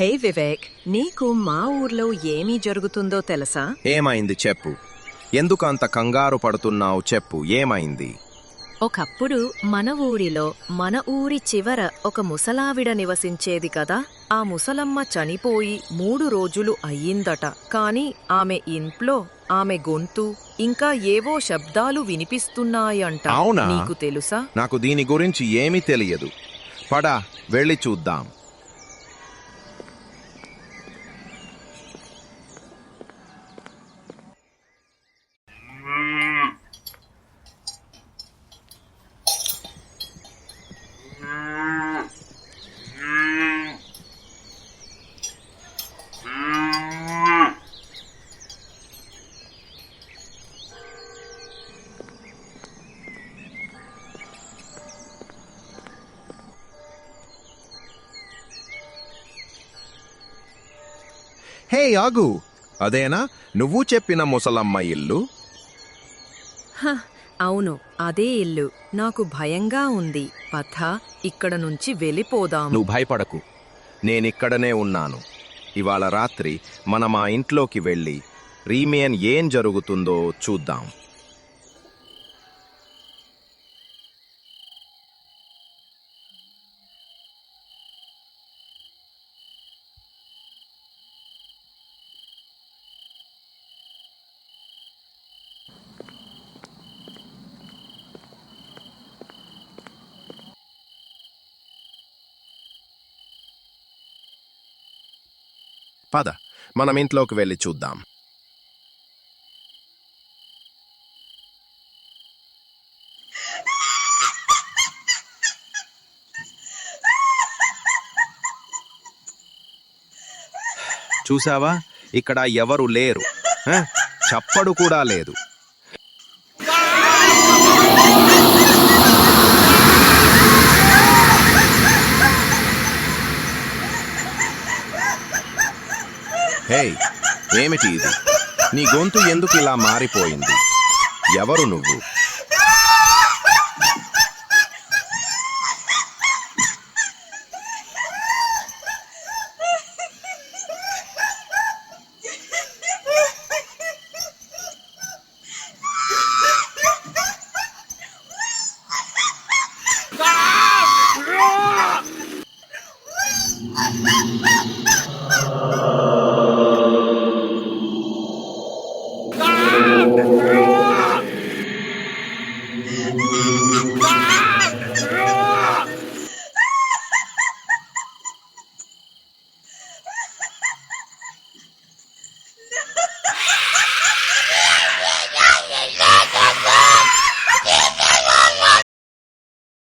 హే వివేక్ నీకు మా ఊర్లో ఏమీ జరుగుతుందో తెలుసా? ఏమైంది చెప్పు. ఎందుకు అంత కంగారు పడుతున్నావు చెప్పు ఏమైంది? ఒకప్పుడు మన ఊరిలో మన ఊరి చివర ఒక ముసలావిడ నివసించేది కదా ఆ ముసలమ్మ చనిపోయి మూడు రోజులు అయ్యిందట. కాని ఆమె ఇంట్లో ఆమె గొంతు ఇంకా ఏవో శబ్దాలు వినిపిస్తున్నాయంట. అవునా? నీకు తెలుసా? నాకు దీని గురించి ఏమీ తెలియదు. పడా వెళ్ళి చూద్దాం. హే ఆగు. అదేనా? నువ్వు చెప్పిన ముసలమ్మ ఇల్లు? హ, అవును అదే ఇల్లు. నాకు భయంగా ఉంది. పథ ఇక్కడ నుంచి వెళ్ళిపోదాం నువ్వు భయపడకు. నేనిక్కడనే ఉన్నాను. ఇవాళ రాత్రి మనం ఆ ఇంట్లోకి వెళ్ళి రీమియన్ ఏం జరుగుతుందో చూద్దాం. పద మనం ఇంట్లోకి వెళ్ళి చూద్దాం. చూసావా? ఇక్కడ ఎవరు లేరు. చప్పడు కూడా లేదు. హే ఏమిటి ఇది? నీ గొంతు ఎందుకు ఇలా మారిపోయింది? ఎవరు నువ్వు? Ah!